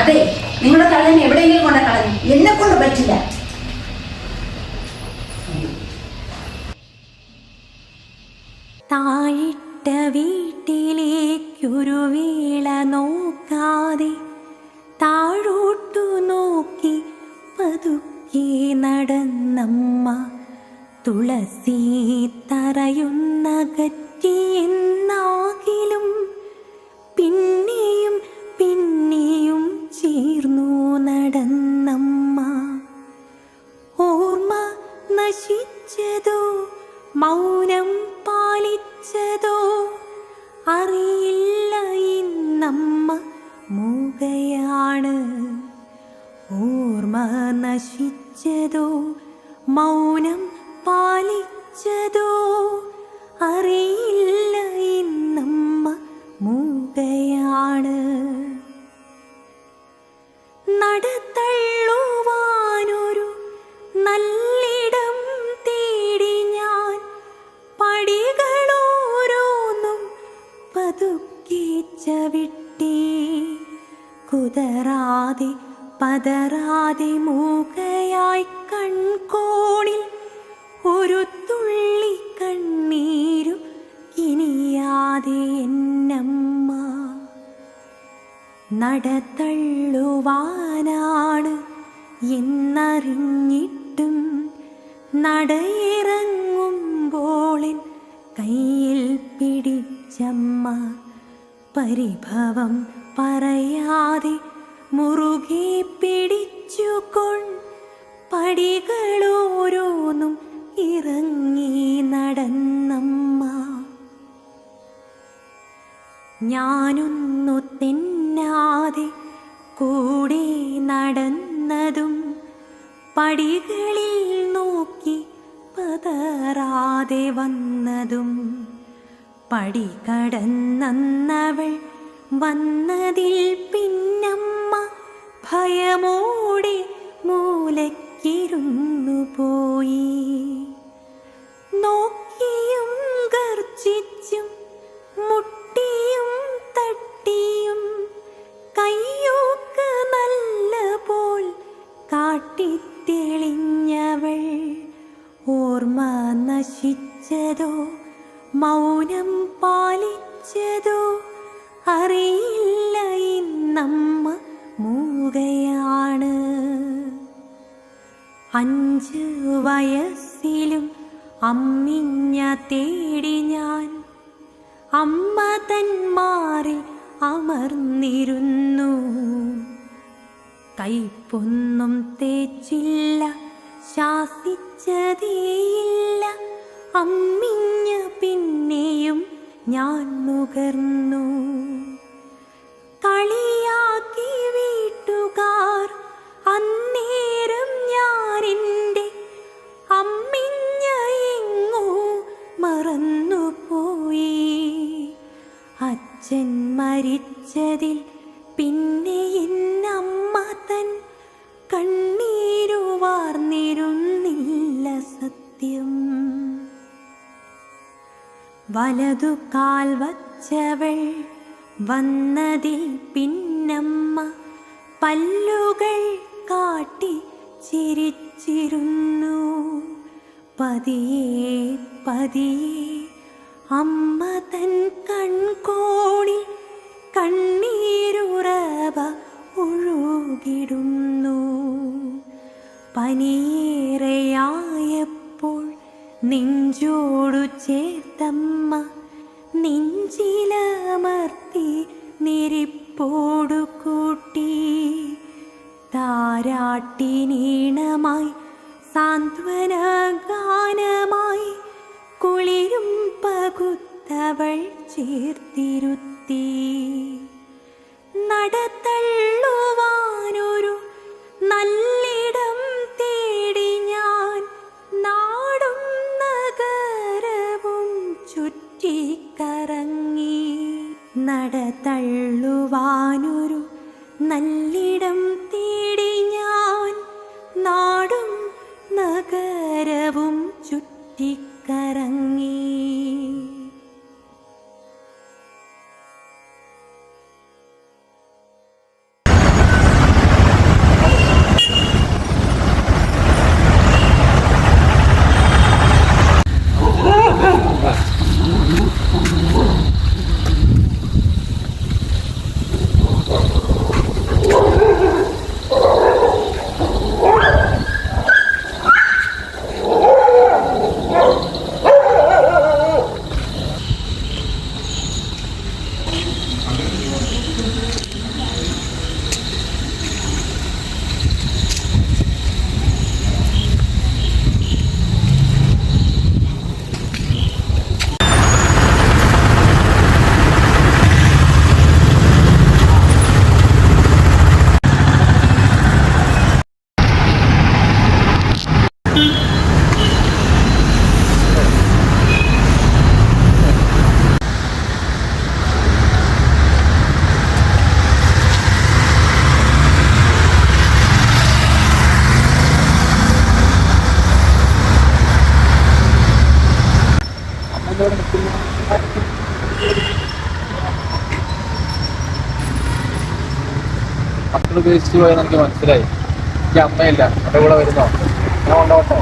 അതെ നിങ്ങളുടെ കള്ളൻ എവിടെയെങ്കിലും കൊണ്ട കളഞ്ഞു? എന്നെ കൊണ്ട് പറ്റില്ല. താഴിട്ട വീട്ടിലേക്കൊരു വീള നോക്കാതെ താഴോട്ടു നോക്കി പതുക്കെ നടന്നമ്മ തുളസി തറയുന്ന മൗനം പാലിച്ചതോ? അറിയില്ല ഇന്നമ്മ മൂകയാണ്. ഓർമ്മ നശിച്ചതോ? മൗനം പാലിച്ചതോ? അറിയില്ല ഇന്നമ്മ മൂകയാണ്. നടത്തള്ളുവാനൊരു പതറാതെ മൂകയായി കൺകോണിൽ ഒരു തുള്ളി കണ്ണീരു ഇനിയാതെ എന്നമ്മ. നടത്തള്ളുവാനാണ് എന്നറിഞ്ഞിട്ടും നടയിറങ്ങുമ്പോളിൻ കയ്യിൽ പിടിച്ചമ്മ. പരിഭവം പറയാതെ മുറുകെ പിടിച്ചുകൊണ്ട് പടികളോരോന്നും ഇറങ്ങി നടന്നമ്മ. ഞാനൊന്നു തിന്നാതെ കൂടെ നടന്നതും പടികളിൽ നോക്കി പതറാതെ വന്നതും. പടി കടന്നവൾ വന്നതിൽ പിന്നമ്മ ഭയമോടെ മൂലക്കിരുന്നു പോയി. നോക്കിയും ഗർജിച്ചും മുട്ടിയും തട്ടിയും കയ്യോക്ക് നല്ല പോൽ കാട്ടിത്തെളിഞ്ഞവൾ ഓർമ്മ നശിച്ചതോ മൗനം പാലിച്ചതോ അഞ്ച് വയസ്സിലും അമ്മിഞ്ഞ തേടി ഞാൻ. അമ്മ തന്മാറിൽ അമർന്നിരുന്നു. കൈപ്പൊന്നും തേച്ചില്ല ശാസിച്ചതേയില്ല. അമ്മിഞ്ഞ പിന്നെയും ഞാൻ നുകർന്നു. കളിയാക്കി പിന്നെ എന്നമ്മ തൻ കണ്ണീരു വാർന്നിരുന്നില്ല സത്യം. വലതു കാൽ വച്ചവൾ വന്നതിൽ പിന്നമ്മ പല്ലുകൾ കാട്ടി ചിരിച്ചിരുന്നു. പതിയെ പതിയെ അമ്മ തൻ കൺകോണിൽ കണ്ണീരുറവ ഒഴുകിടുന്നു. പനിയേറെയായപ്പോൾ നെഞ്ചോടു ചേർത്തമ്മ നെഞ്ചിലമർത്തി നിരിപ്പോടു കൂട്ടി. താരാട്ടിനീണമായി സാന്ത്വന ഗാനമായി കുളിരും പകുത്തവൾ ചേർത്തിരുത്തി. നടത്തള്ളുവാനൊരു നടത്തള്ളുവാനൊരു നല്ലിടം തേടി ഞാൻ നാടും നഗരവും ചുറ്റിക്കറങ്ങി വീട്ടിൽ ഉപേക്ഷിച്ച് പോയെന്ന് എനിക്ക് മനസ്സിലായി. എനിക്ക് അമ്മയില്ല എന്റെ കൂടെ വരുന്നോ? ഞാൻ കൊണ്ടോട്ടെ